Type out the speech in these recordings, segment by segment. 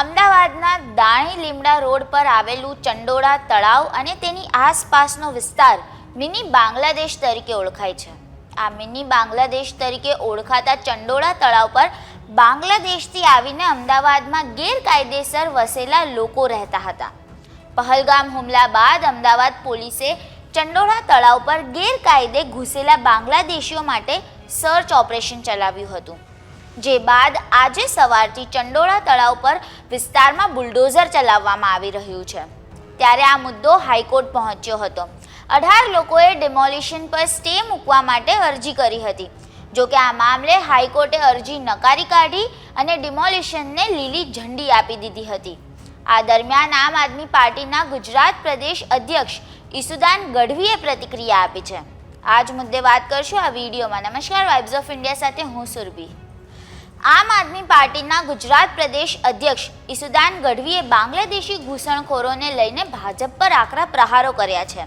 અમદાવાદના દાણી લીમડા રોડ પર આવેલું ચંડોળા તળાવ અને તેની આસપાસનો વિસ્તાર મિની બાંગ્લાદેશ તરીકે ઓળખાય છે. આ મિની બાંગ્લાદેશ તરીકે ઓળખાતા ચંડોળા તળાવ પર બાંગ્લાદેશથી આવીને અમદાવાદમાં ગેરકાયદેસર વસેલા લોકો રહેતા હતા. પહલગામ હુમલા બાદ અમદાવાદ પોલીસે ચંડોળા તળાવ પર ગેરકાયદે ઘૂસેલા બાંગ્લાદેશીઓ માટે સર્ચ ઓપરેશન ચલાવ્યું હતું. જે બાદ આજે સવારથી ચંડોળા તળાવ પર વિસ્તારમાં બુલડોઝર ચલાવવામાં આવી રહ્યું છે. ત્યારે આ મુદ્દો હાઈકોર્ટ પહોંચ્યો હતો. અઢાર લોકોએ ડેમોલિશન પર સ્ટે મૂકવા માટે અરજી કરી હતી. જો કે આ મામલે હાઈકોર્ટે અરજી નકારી કાઢી અને ડિમોલિશનને લીલી ઝંડી આપી દીધી હતી. આ દરમિયાન આમ આદમી પાર્ટીના ગુજરાત પ્રદેશ અધ્યક્ષ ઈસુદાન ગઢવીએ પ્રતિક્રિયા આપી છે. આજ મુદ્દે વાત કરશું આ વિડીયોમાં. નમસ્કાર વાઇબ્સ ઓફ ઇન્ડિયા સાથે હું સુરભી. આમ આદમી પાર્ટીના ગુજરાત પ્રદેશ અધ્યક્ષ ઈસુદાન ગઢવીએ બાંગ્લાદેશી ઘૂસણખોરોને લઈને ભાજપ પર આકરા પ્રહારો કર્યા છે.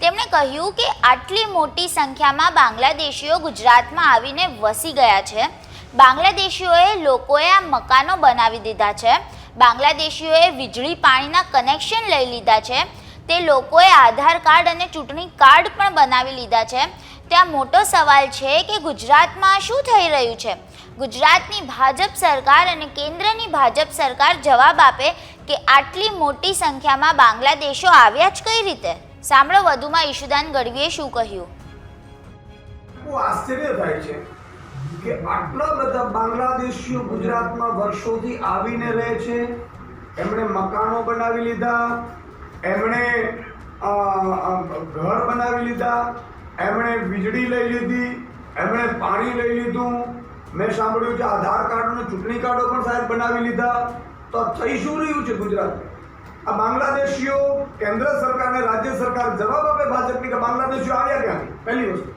તેમણે કહ્યું કે આટલી મોટી સંખ્યામાં બાંગ્લાદેશીઓ ગુજરાતમાં આવીને વસી ગયા છે. બાંગ્લાદેશીઓએ લોકોએ આ મકાનો બનાવી દીધા છે. બાંગ્લાદેશીઓએ વીજળી પાણીના કનેક્શન લઈ લીધા છે. તે લોકોએ આધાર કાર્ડ અને ચૂંટણી કાર્ડ પણ બનાવી લીધા છે. ત્યાં મોટો સવાલ છે કે ગુજરાતમાં શું થઈ રહ્યું છે? ગુજરાતની ભાજપ સરકાર અને કેન્દ્રની ભાજપ સરકાર જવાબ આપે કે આટલી મોટી સંખ્યામાં બાંગ્લાદેશો આવ્યા જ કઈ રીતે? સાંભળો વધુમાં ઈશુદાન ગઢવીએ શું કહ્યું. આશ્ચર્ય થાય છે કે આટલા બધા બાંગ્લાદેશીઓ ગુજરાતમાં વર્ષોથી આવીને રહે છે. એમણે મકાનો બનાવી લીધા, એમણે ઘર બનાવી લીધા, એમણે વીજળી લઈ લીધી, એમણે પાણી લઈ લીધું મેં સાંભળ્યું છે આધાર કાર્ડ અને ચૂંટણી કાર્ડો પણ સાહેબ બનાવી લીધા. તો થઈ શું રહ્યું છે ગુજરાતમાં? આ બાંગ્લાદેશીઓ કેન્દ્ર સરકાર અને રાજ્ય સરકાર જવાબ આપે ભાજપની કે બાંગ્લાદેશીઓ આવ્યા ક્યાંથી પહેલી વસ્તુ.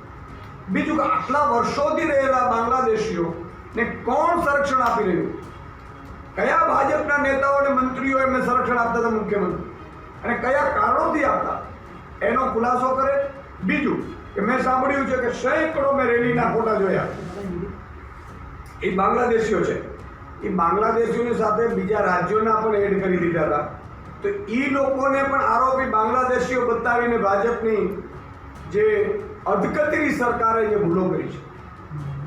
બીજું કે આટલા વર્ષોથી રહેલા બાંગ્લાદેશીઓ ને કોણ સંરક્ષણ આપી રહ્યું? કયા ભાજપના નેતાઓ અને મંત્રીઓ એમને સંરક્ષણ આપતા હતા મુખ્યમંત્રી? અને કયા કારણોથી આપતા? એનો ખુલાસો કરે. બીજું કે મેં સાંભળ્યું છે કે સેંકડો મેં રેલીના ફોટા જોયા. એ બાંગ્લાદેશીઓ છે. એ બાંગ્લાદેશીઓની સાથે બીજા રાજ્યોના પણ એડ કરી દીધા હતા. તો એ લોકોને પણ આરોપી બાંગ્લાદેશીઓ બતાવીને ભાજપની જે અધકતરી સરકારે જે ભૂલો કરી છે.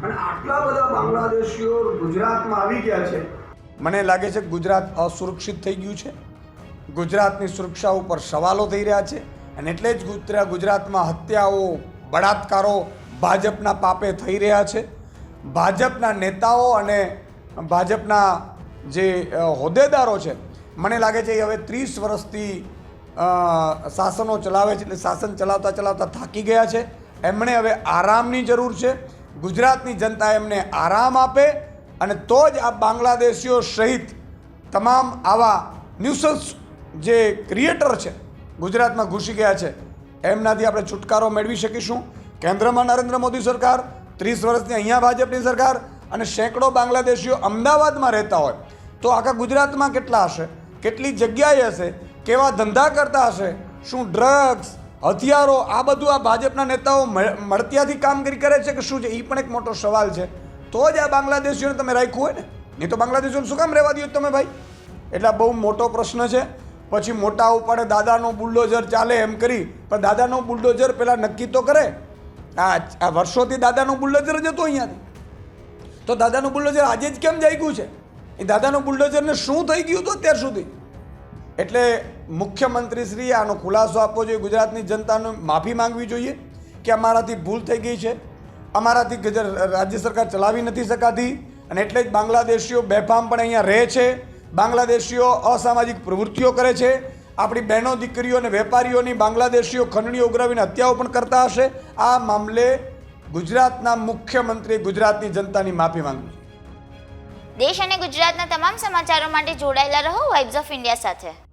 અને આટલા બધા બાંગ્લાદેશીઓ ગુજરાતમાં આવી ગયા છે. મને લાગે છે ગુજરાત અસુરક્ષિત થઈ ગયું છે. ગુજરાતની સુરક્ષા ઉપર સવાલો થઈ રહ્યા છે. અને એટલે જ ગુજરાત ગુજરાતમાં હત્યાઓ, બળાત્કારો ભાજપના પાપે થઈ રહ્યા છે. ભાજપના નેતાઓ અને ભાજપના જે હોદ્દેદારો છે, મને લાગે છે કે હવે ત્રીસ વર્ષથી શાસનો ચલાવે છે, એટલે શાસન ચલાવતા ચલાવતા થાકી ગયા છે. એમણે હવે આરામની જરૂર છે. ગુજરાતની જનતા એમને આરામ આપે અને તો જ આ બાંગ્લાદેશીઓ સહિત તમામ આવા ન્યુસન્સ જે ક્રિએટર છે, ગુજરાતમાં ઘૂસી ગયા છે. એમનાથી આપણે છુટકારો મેળવી શકીશું. કેન્દ્રમાં નરેન્દ્ર મોદી સરકાર ત્રીસ વર્ષની અહીંયા ભાજપની સરકાર અને સેંકડો બાંગ્લાદેશીઓ અમદાવાદમાં રહેતા હોય, તો આખા ગુજરાતમાં કેટલા હશે? કેટલી જગ્યાએ હશે? કેવા ધંધા કરતા હશે? શું ડ્રગ્સ હથિયારો, આ બધું આ ભાજપના નેતાઓ મળ- મળતિયાથી કામગીરી કરે છે કે શું છે? એ પણ એક મોટો સવાલ છે. તો જ આ બાંગ્લાદેશીઓને તમે રાખ્યું હોય ને? નહીં તો બાંગ્લાદેશીઓને શું કામ રહેવા દો તમે ભાઈ? એટલે બહુ મોટો પ્રશ્ન છે. પછી મોટા ઉપાડે, દાદાનો બુલડોઝર ચાલે એમ કરી, પણ દાદાનો બુલડોઝર પહેલાં નક્કી તો કરે. આ વર્ષોથી દાદાનું બુલડોઝર જ હતો અહીંયાથી. તો દાદાનું બુલડોઝર આજે જ કેમ જાગ્યું છે? એ દાદાનું બુલડોઝરને શું થઈ ગયું હતું અત્યાર સુધી? એટલે મુખ્યમંત્રી શ્રી આનો ખુલાસો આપવો જોઈએ, ગુજરાતની જનતાને માફી માંગવી જોઈએ કે અમારાથી ભૂલ થઈ ગઈ છે. અમારાથી રાજ્ય સરકાર ચલાવી નથી શકાતી અને એટલે જ બાંગ્લાદેશીઓ બેફામ પણ અહીંયા રહે છે. બાંગ્લાદેશીઓ અસામાજિક પ્રવૃત્તિઓ કરે છે. આપણી બહેનો, દીકરીઓ અને વેપારીઓની બાંગ્લાદેશીઓ ખંડણીઓ ઉઘરાવીને હત્યાઓ પણ કરતા હશે. આ મામલે ગુજરાતના મુખ્યમંત્રી ગુજરાતની જનતાની માફી માંગી. દેશ અને ગુજરાતના તમામ સમાચારો માટે જોડાયેલા રહો વાઇબ્સ ઓફ ઇન્ડિયા સાથે.